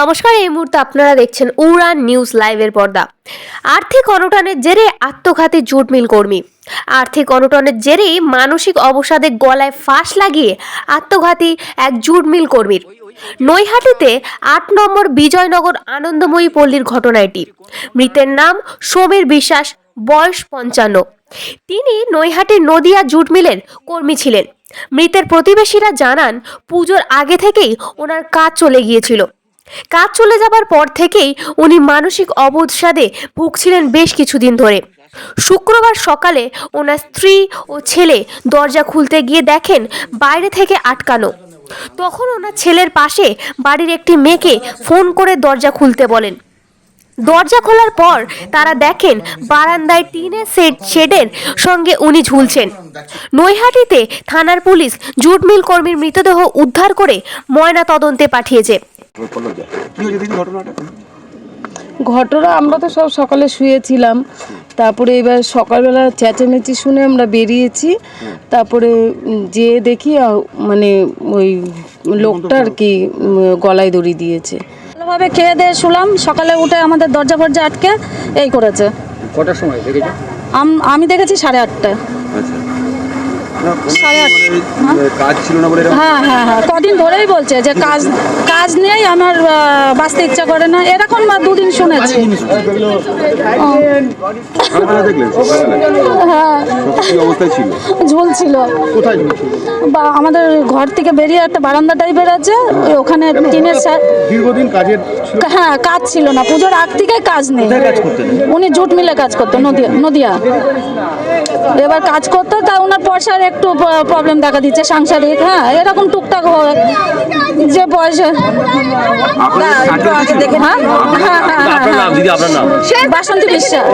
নমস্কার, এই মুহূর্তে আপনারা দেখছেন উড়ান নিউজ লাইভের পর্দা। আর্থিক অনটনের জেরে আত্মঘাতী জুট মিল কর্মী। আর্থিক অনটনের জেরেই মানসিক অবসাদে গলায় ফাঁস লাগিয়ে আত্মঘাতী এক জুট মিল কর্মীর। নৈহাটিতে আট নম্বর বিজয়নগর আনন্দময়ী পল্লীর ঘটনা এটি। মৃতের নাম সমীর বিশ্বাস, বয়স পঞ্চান্ন। তিনি নৈহাটির নদিয়া জুট মিলের কর্মী ছিলেন। মৃতের প্রতিবেশীরা জানান, পুজোর আগে থেকেই ওনার কাজ চলে গিয়েছিল। কাজ চলে যাবার পর থেকেই উনি মানসিক অবসাদে ভুগছিলেন বেশ কিছুদিন ধরে। শুক্রবার সকালে ওনার স্ত্রী ও ছেলে দরজা খুলতে গিয়ে দেখেন বাইরে থেকে আটকানো। তখন ওনার ছেলের পাশে বাড়ির একটি মেয়েকে ফোন করে দরজা খুলতে বলেন। দরজা খোলার পর তারা দেখেন বারান্দায় টিনের সেট শেডের সঙ্গে উনি ঝুলছেন। নৈহাটিতে থানার পুলিশ জুট মিল কর্মীর মৃতদেহ উদ্ধার করে ময়না তদন্তে পাঠিয়েছে। ঘটনাটা। ঘটনা আমরা তো সব সকালে শুয়েছিলাম। তারপরে এবার সকালবেলা চেঁচামেচি শুনে আমরা বেরিয়েছি। তারপরে যেয়ে দেখি মানে ওই লোকটা আর কি গলায় দড়ি দিয়েছে। ভালোভাবে খেয়ে দিয়ে শুলাম। সকালে উঠে আমাদের দরজা ফরজা আটকে এই করেছে। কটার সময় দেখেছ? আম- আমি দেখেছি সাড়ে আটটা আচ্ছা। সাড়ে আট- মানে কাজ ছিল না হ্যাঁ হ্যাঁ হ্যাঁ। কদিন ধরেই বলছে যে কাজ কাজ নেই আমার বাঁচতে ইচ্ছা করে না। এরকম বা দুদিন শুনেছি। হ্যাঁ। ঝুলছিল বা আমাদের ঘর থেকে বেরিয়ে একটা বারান্দা টাইপের আছে ওখানে টিনের দীর্ঘদিন কাজের হ্যাঁ কাজ ছিল না। পুজোর আগ থেকে কাজ নেই। উনি জুট মিলে কাজ করতো নদিয়া নদিয়া। এবার কাজ করতো তা ওনার পয়সার একটু প্রবলেম দেখা দিচ্ছে সাংসারিক হ্যাঁ এরকম টুকটাক হয়। যে পয়সা হ্যাঁ নাম দিদি আপনার নাম। বাসন্তী বিশ্বাস।